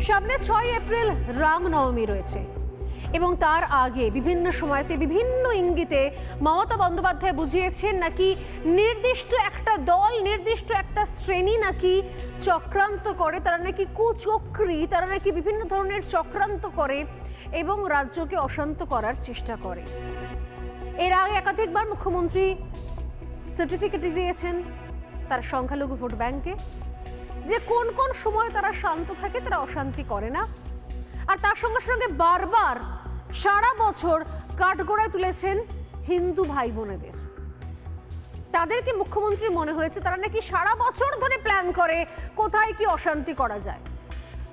সামনে ছয় এপ্রিল রামনবমী রয়েছে। এবং তার আগে বিভিন্ন সময়তে বিভিন্ন ইঙ্গিতে মমতা বন্দ্যোপাধ্যায় বুঝিয়েছেন নাকি নির্দিষ্ট একটা দল, নির্দিষ্ট একটা শ্রেণি নাকি চক্রান্ত করে, তারা নাকি কুচক্রী, তারা নাকি বিভিন্ন ধরনের চক্রান্ত করে এবং রাজ্যকে অশান্ত করার চেষ্টা করে। এর আগে একাধিকবার মুখ্যমন্ত্রী সার্টিফিকেট দিয়েছেন, তার সংখ্যালঘু ভোট ব্যাংকে। যে কোন কোন সময় তারা শান্ত থাকে, তারা অশান্তি করে না। আর তার সঙ্গে সঙ্গে বারবার সারা বছর কাঠগড়ায় তুলেছেন হিন্দু ভাই বোনেদের তাদেরকে মুখ্যমন্ত্রী মনে হয়েছে, তারা নাকি সারা বছর ধরে প্ল্যান করে কোথায় কি অশান্তি করা যায়,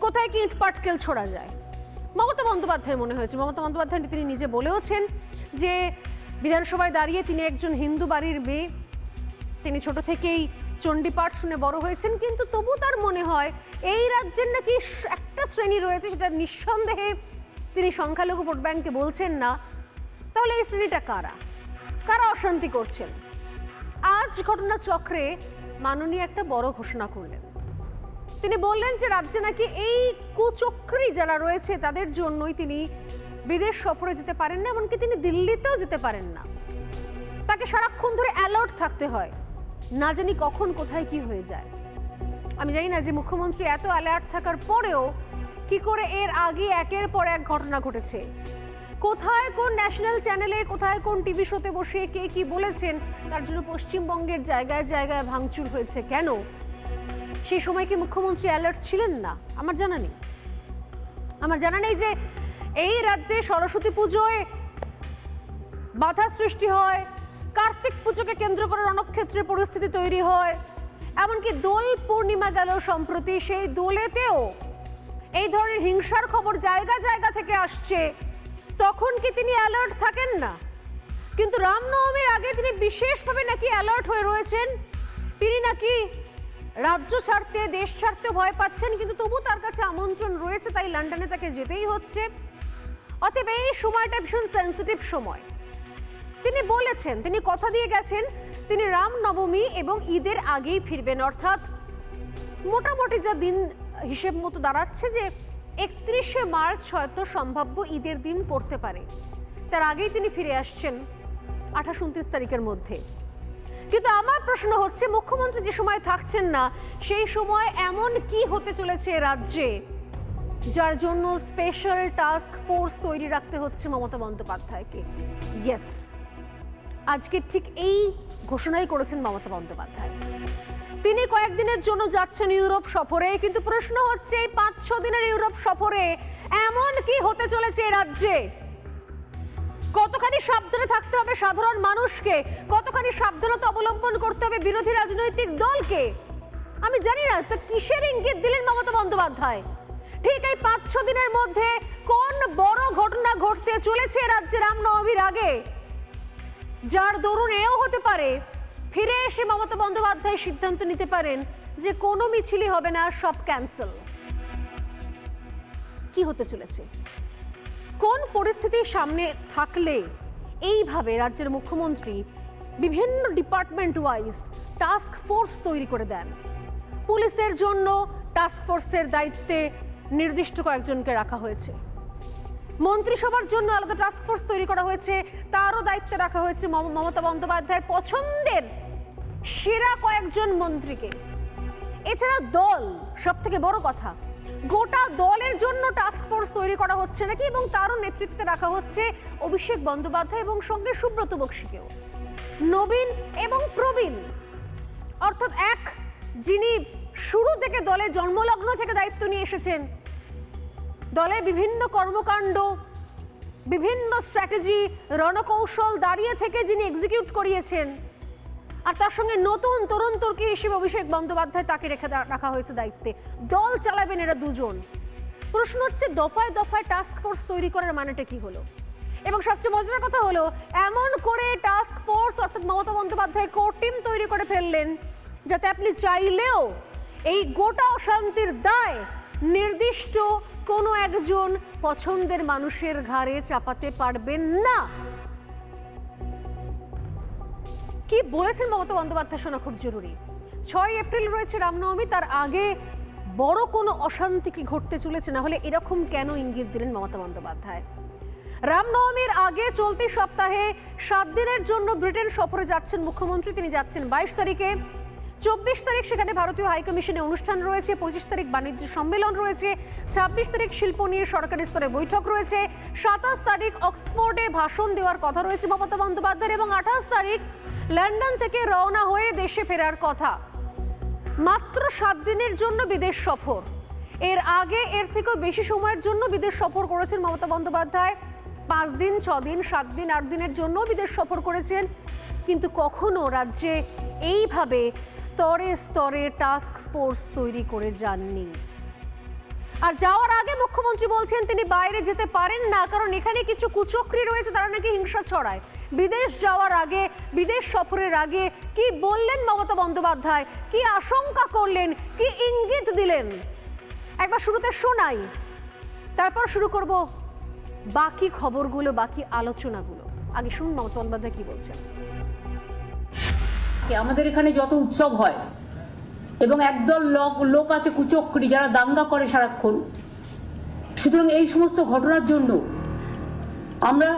কোথায় কি ইটপাটকেল ছোড়া যায়। মমতা বন্দ্যোপাধ্যায়ের মনে হয়েছে। মমতা বন্দ্যোপাধ্যায় তিনি নিজে বলেওছেন যে বিধানসভায় দাঁড়িয়ে তিনি একজন হিন্দু বাড়ির মেয়ে। তিনি ছোট থেকেই চণ্ডীপাঠ শুনে বড় হয়েছেন, কিন্তু তবু তার মনে হয় এই রাজ্যের নাকি একটা শ্রেণি রয়েছে সেটা নিঃসন্দেহে তিনি সংখ্যালঘু ভোট ব্যাংকে বলছেন না। তাহলে এই শ্রেণীটা কারা? কারা অশান্তি করছেন? আজ ঘটনা চক্রে মাননীয় একটা বড় ঘোষণা করলেন। তিনি বললেন যে রাজ্যে নাকি এই কুচক্রী যারা রয়েছে তাদের জন্যই তিনি বিদেশ সফরে যেতে পারেন না, এমনকি তিনি দিল্লিতেও যেতে পারেন না। তাকে সারাক্ষণ ধরে অ্যালার্ট থাকতে হয়। না জানি কখন কোথায় কি হয়ে যায়। আমি জানি না যে মুখ্যমন্ত্রী এত অ্যালার্ট থাকার পরেও কি করে এর আগে একের পর এক ঘটনা ঘটেছে। কোথায় কোন ন্যাশনাল চ্যানেলে কোথায় কোন টিভি শোতে বসে কে কি বলেছেন, তার জন্য পশ্চিমবঙ্গের জায়গায় জায়গায় ভাঙচুর হয়েছে কেন? সেই সময় কি মুখ্যমন্ত্রী অ্যালার্ট ছিলেন না? আমার জানা নেই। আমার জানা নেই যে এই রাজ্যে সরস্বতী পুজোয় বাধা সৃষ্টি হয় কার্তিক পুজোকে কেন্দ্র করে রণক্ষেত্রের পরিস্থিতি তৈরি হয়। এমনকি দোল পূর্ণিমা গেল সম্প্রতি সেই দোলেতেও। এই ধরনের হিংসার খবর জায়গা জায়গা থেকে আসছে। তখন কি তিনি অ্যালার্ট থাকেন না? কিন্তু রামনবমীর আগে তিনি বিশেষভাবে নাকি অ্যালার্ট হয়ে রয়েছেন? তিনি নাকি রাজ্য ছাড়তে, দেশ ছাড়তে ভয় পাচ্ছেন, কিন্তু তবু তার কাছে আমন্ত্রণ রয়েছে, তাই লন্ডনে তাকে যেতেই হচ্ছে। অতএব এই সময়টা ভীষণ সেন্সিটিভ সময়। তিনি বলেছেন, তিনি কথা দিয়ে গেছেন, তিনি রামনবমী এবং ঈদের আগেই ফিরবেন। অর্থাৎ মোটামুটি যা দিন হিসেব মতো দাঁড়াচ্ছে যে একত্রিশে মার্চ হয়তো সম্ভাব্য ঈদের দিন পড়তে পারে। তার আগেই তিনি ফিরে আসছেন আঠাশ, উনত্রিশ তারিখের মধ্যে। কিন্তু আমার প্রশ্ন হচ্ছে, মুখ্যমন্ত্রী যে সময় থাকছেন না, সেই সময় এমন কি হতে চলেছে রাজ্যে, যার জন্য স্পেশাল টাস্ক ফোর্স তৈরি রাখতে হচ্ছে মমতা বন্দ্যোপাধ্যায়কে? ইয়েস আজকে ঠিক এই ঘোষণাই করেছেন মমতা বন্দ্যোপাধ্যায়। তিনি কয়েকদিনের জন্য যাচ্ছেন ইউরোপ সফরে, কিন্তু প্রশ্ন হচ্ছে এই পাঁচ, ছ দিনের ইউরোপ সফরে এমন কি হতে চলেছে রাজ্যে? কতখানি সাবধানে থাকতে হবে সাধারণ মানুষকে? কতখানি সাবধানতা অবলম্বন করতে হবে বিরোধী রাজনৈতিক দলকে? আমি জানি না, তো কিসের ইঙ্গিত দিলেন মমতা বন্দ্যোপাধ্যায়? ঠিক এই পাঁচ, ছ দিনের মধ্যে কোন বড় ঘটনা ঘটতে চলেছে রাজ্যে রামনবমীর আগে? যার দরুন এও হতে পারে। ফিরে এসে মমতা বন্দ্যোপাধ্যায় সিদ্ধান্ত নিতে পারেন যে কোনো মিছিলই হবে না, সব ক্যান্সেল কি হতে চলেছে? কোন পরিস্থিতির সামনে থাকলে এইভাবে রাজ্যের মুখ্যমন্ত্রী বিভিন্ন ডিপার্টমেন্ট ওয়াইজ টাস্ক ফোর্স তৈরি করে দেন? পুলিশের জন্য টাস্ক ফোর্সের দায়িত্বে নির্দিষ্ট কয়েকজনকে রাখা হয়েছে। মন্ত্রিসভার জন্য আলাদা টাস্ক ফোর্স তৈরি করা হয়েছে। তারও দায়িত্বে রাখা হয়েছে মম- মমতা বন্দ্যোপাধ্যায়ের পছন্দের সেরা কয়েকজন মন্ত্রীকে। এছাড়া দল সব থেকে বড় কথা, গোটা দলের জন্য টাস্ক ফোর্স তৈরি করা হচ্ছে নাকি এবং তারও নেতৃত্বে রাখা হচ্ছে অভিষেক বন্দ্যোপাধ্যায় এবং সঙ্গে সুব্রত বক্সিকেও। নবীন এবং প্রবীণ, অর্থাৎ এক যিনি শুরু থেকে দলের জন্মলগ্ন থেকে দায়িত্ব নিয়ে এসেছেন দলে বিভিন্ন কর্মকাণ্ড, বিভিন্ন স্ট্র্যাটেজি রণকৌশল দাঁড়িয়ে থেকে যিনি এক্সিকিউট করিয়েছেন। আর তার সঙ্গে নতুন তরুণ তুর্কি হিসেবে অভিষেক বন্দ্যোপাধ্যায় তাকে রেখে রাখা হয়েছে দায়িত্বে। দল চালাবেন এরা দুজন। প্রশ্ন হচ্ছে, দফায় দফায় টাস্ক ফোর্স তৈরি করার মানেটা কি হলো? এবং সবচেয়ে মজার কথা হলো, এমন করে টাস্ক ফোর্স অর্থাৎ মমতা বন্দ্যোপাধ্যায় কোর টিম তৈরি করে ফেললেন, যাতে আপনি চাইলেও এই গোটা অশান্তির দায় নির্দিষ্ট কোনো একজন পছন্দের মানুষের ঘাড়ে চাপাতে পারবেন না। কি বলেছেন মমতা বন্দ্যোপাধ্যায় শোনা খুব জরুরি। ছয় এপ্রিল রয়েছে রামনবমী, তার আগে বড় কোনো অশান্তি কি ঘটতে চলেছে? না হলে এরকম কেন ইঙ্গিত দিলেন মমতা বন্দ্যোপাধ্যায়? রামনবমীর আগে চলতি সপ্তাহে সাত দিনের জন্য ব্রিটেন সফরে যাচ্ছেন মুখ্যমন্ত্রী। তিনি যাচ্ছেন বাইশ তারিখে। চব্বিশ তারিখ সেখানে ভারতীয় হাইকমিশনে অনুষ্ঠান রয়েছে, পঁচিশ তারিখ বাণিজ্য সম্মেলন রয়েছে, ছাব্বিশ তারিখ শিল্প নিয়ে সরকারি স্তরে বৈঠক রয়েছে, সাতাশ তারিখ অক্সফোর্ডে ভাষণ দেওয়ার কথা রয়েছে মমতা বন্দ্যোপাধ্যায়ের এবং আঠাশ তারিখ লন্ডন থেকে রওনা হয়ে দেশে ফেরার কথা। মাত্র সাত দিনের জন্য বিদেশ সফর। এর আগে এর থেকেও বেশি সময়ের জন্য বিদেশ সফর করেছেন মমতা বন্দ্যোপাধ্যায়। পাঁচ দিন, ছ দিন, সাত দিন, আট দিনের জন্য বিদেশ সফর করেছেন। কিন্তু কখনো রাজ্যে এইভাবে স্তরে স্তরে টাস্ক ফোর্স তৈরি করে যাননি। আর যাওয়ার আগে মুখ্যমন্ত্রী বলছেন, তিনি বাইরে যেতে পারেন না, কারণ এখানে কিছু কুচক্রী রয়েছে, তারা নাকি হিংসা ছড়ায়। বিদেশ যাওয়ার আগে, বিদেশ সফরের আগে কি বললেন মমতা বন্দ্যোপাধ্যায়? কি আশঙ্কা করলেন? কি ইঙ্গিত দিলেন? একবার শুরুতে শোনাই। তারপর শুরু করব বাকি খবরগুলো, বাকি আলোচনাগুলো। আগে শুনুন মমতা বন্দ্যোপাধ্যায় কি বলছেন। কি আমাদের এখানে যত উৎসব হয়, এবং একদল লোক লোক আছে কুচক্রি যারা দাঙ্গা করে সারাক্ষণ। সুতরাং এই সমস্ত ঘটনার জন্য আমরা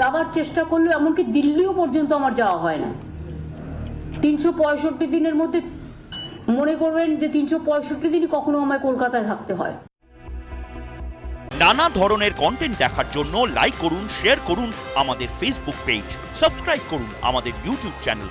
যাবার চেষ্টা করলে এমনকি দিল্লিও পর্যন্ত আমার যাওয়া হয় না। তিনশো পঁয়ষট্টি দিনের মধ্যে মনে করবেন যে তিনশো পঁয়ষট্টি দিনই কখনো আমায় কলকাতায় থাকতে হয়। নানা ধরনের কন্টেন্ট দেখার জন্য লাইক করুন শেয়ার করুন আমাদের ফেসবুক পেজ সাবস্ক্রাইব করুন আমাদের ইউটিউব চ্যানেল